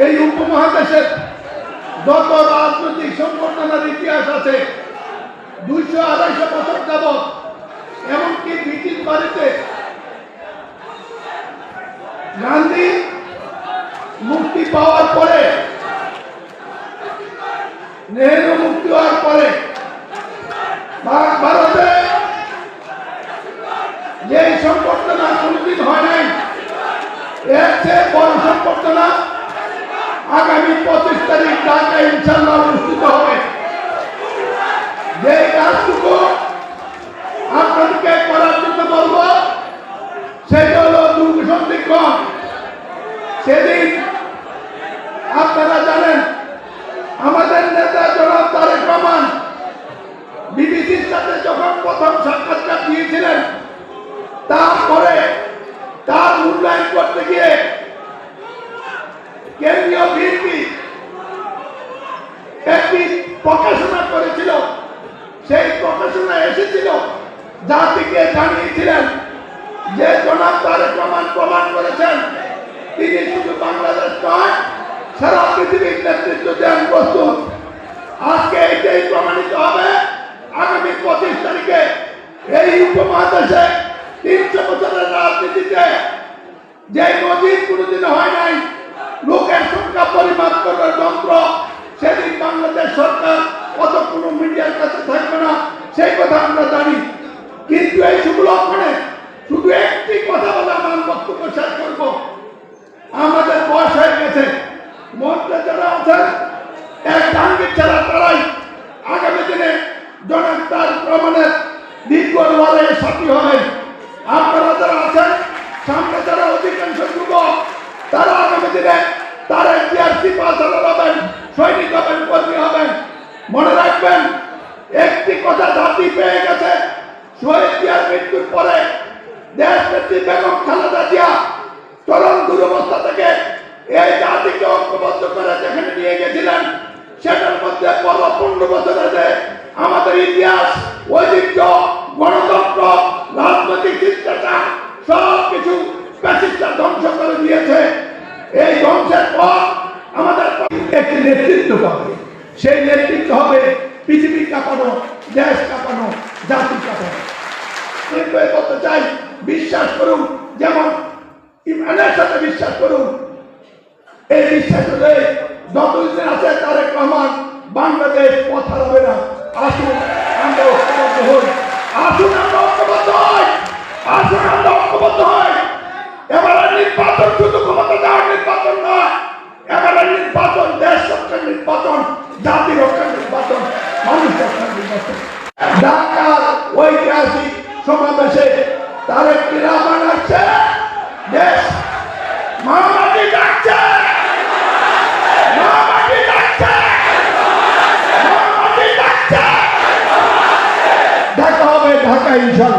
এই উপমহাদেশের যত রাজনৈতিক সংগঠনের ইতিহাস আছে, দুইশো আড়াইশো বছর যাবৎ এমনকি ব্রিটিশ বাড়িতে গান্ধী মুক্তি পাওয়ার পরে, নেহেরু মুক্তি হওয়ার পরে ভারতে যে সম্পর্কনা কোনদিন হয় নাই, এর চেয়ে বড় সম্পর্কনা আগামী পঁচিশ তারিখ ঢাকা ইনশাল্লাহ অনুষ্ঠিত হবে। যে কাজটুকু আপনাদেরকে করার জন্য বলব, সেটা হলো দুর্গসন্ধিক্ষণ সেদিন আপনারা জানেন, আমাদের নেতা জনাব তারেক রহমান বিবিসির সাথে যখন প্রথম সাক্ষাৎকার দিয়েছিলেন, তারপরে তার মূল্যায়ন করতে গিয়ে কেন্দ্রীয় বিএনপি একটি প্রকাশনা করেছিল। সেই প্রকাশনা এসেছিল। জাতিকে জানিয়েছিলেন যে জনাব তারেক রহমান প্রমাণ করেছেন, তিনি শুধু বাংলাদেশ নয়, সারা পৃথিবীর নেতৃত্ব দেন প্রস্তুত। আজকে এইটাই প্রমাণিত হবে, আগামী পঁচিশ তারিখে এই উপমহাদেশে তিনশো বছরের রাজনীতিতে যে নজির কোনোদিন হয় নাই লোকের সংখ্যা পরিমাপ করার যন্ত্র সেদিন বাংলাদেশ সরকার কত কোনো মিডিয়ার কাছে থাকবে না, সেই কথা আমরা জানি। কিন্তু এই শুভ লক্ষণে, শুধু একটি কথা বলে আমার বক্তব্য শেষ করব। আমাদের বয়স হয়ে গেছে। মন্ত্রে যারা আছেন, এক ডাঙ্গির ছাড়া তারাই আগামী দিনে জনাব তার প্রমাণের দীর্ঘ লড়াইয়ের সাথী হবেন আপনারা যারা আছেন, সামনে যারা অধিকাংশ যুবক, তারা আগামী দিনে তারা টিআরসি পাস হবেন, সৈনিক হবেন, কর্মী হবেন। মনে রাখবেন একটি কথা জাতি পেয়ে গেছে, শহীদ জিয়ার মৃত্যুর পরে দেশ নেত্রী বেগম খালেদা জিয়া চরম দুরবস্থা থেকে এই জাতিকে ঐক্যবদ্ধ করে যেখানে নিয়ে গেছিলেন, সেটার মধ্যে পর পনেরো বছরে আমাদের ইতিহাস, ঐতিহ্য, গণতন্ত্র, রাজনৈতিক শিষ্টাচার সব কিছু ধ্বংস করে দিয়েছে। এই ধ্বংসের পর আমাদের একটি নেতৃত্ব পাবে। সেই নেতৃত্ব হবে পৃথিবী কাঁপানো, দেশ কাঁপানো, জাতি কাঁপানো। এ করতে চাই, বিশ্বাস করুন, যেমন ইমানের সাথে বিশ্বাস করুন, এই বিশ্বাস হলে যতদিন আছে তারেক রহমান বাংলাদেশ পথ হারাবে না। আসুন, আমরা ঢাকার ঐতিহাসিক সমাবেশে তারেক রহমান আসছে। দেশ মামাটি ডাকছে। মামাটি ঢাকা ইনশাল্লাহ।